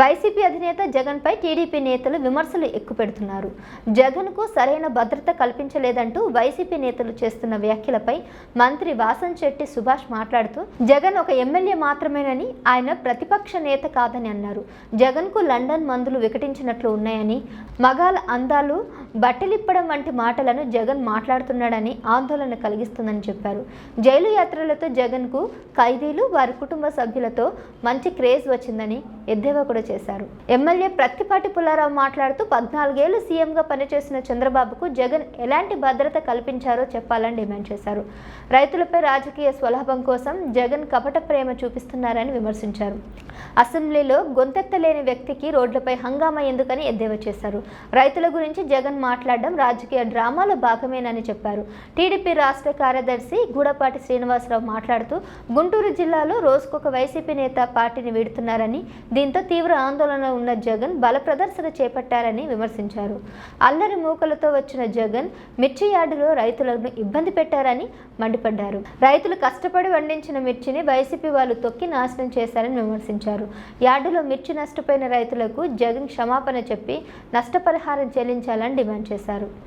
YCP అధినేత జగన్పై TDP నేతలు విమర్శలు ఎక్కుపెడుతున్నారు. జగన్కు సరైన భద్రత కల్పించలేదంటూ వైసీపీ నేతలు చేస్తున్న వ్యాఖ్యలపై మంత్రి వాసన్ శెట్టి సుభాష్ మాట్లాడుతూ జగన్ ఒక ఎమ్మెల్యే మాత్రమేనని ఆయన ప్రతిపక్ష నేత కాదని అన్నారు. జగన్కు లండన్ మందులు వికటించినట్లు ఉన్నాయని మగాల అందాలు బట్టలిప్పడం వంటి మాటలను జగన్ మాట్లాడుతున్నాడని ఆందోళన కలిగిస్తుందని చెప్పారు. జైలు యాత్రలతో జగన్కు ఖైదీలు వారి కుటుంబ సభ్యులతో మంచి క్రేజ్ వచ్చిందని ఎద్దేవా కూడా చేశారు. ఎమ్మెల్యే ప్రత్తిపాటి పుల్లారావు మాట్లాడుతూ పద్నాలుగేళ్ళు సీఎంగా పనిచేసిన చంద్రబాబుకు జగన్ ఎలాంటి భద్రత కల్పించారో చెప్పాలని డిమాండ్ చేశారు. రైతులపై రాజకీయ స్వలాభం కోసం జగన్ కపట ప్రేమ చూపిస్తున్నారని విమర్శించారు. అసెంబ్లీలో గొంతెత్తలేని వ్యక్తికి రోడ్లపై హంగామా ఎందుకని ఎద్దేవా చేశారు? రైతుల గురించి జగన్ మాట్లాడడం రాజకీయ డ్రామాలో భాగమేనని చెప్పారు. టీడీపీ రాష్ట్ర కార్యదర్శి గూడపాటి శ్రీనివాసరావు మాట్లాడుతూ గుంటూరు జిల్లాలో రోజుకొక వైసీపీ నేత పార్టీని వీడుతున్నారని దీంతో తీవ్ర ఆందోళన ఉన్న జగన్ బల ప్రదర్శన చేపట్టారని విమర్శించారు. అల్లరి మూకలతో వచ్చిన జగన్ మిర్చి యార్డులో రైతులను ఇబ్బంది పెట్టారని మండిపడ్డారు. రైతులు కష్టపడి వండించిన మిర్చిని వైసీపీ వాళ్ళు తొక్కి నాశనం చేశారని విమర్శించారు. యార్డులో మిర్చి నష్టపోయిన రైతులకు జగన్ క్షమాపణ చెప్పి నష్టపరిహారం చెల్లించాలని డిమాండ్ చేశారు.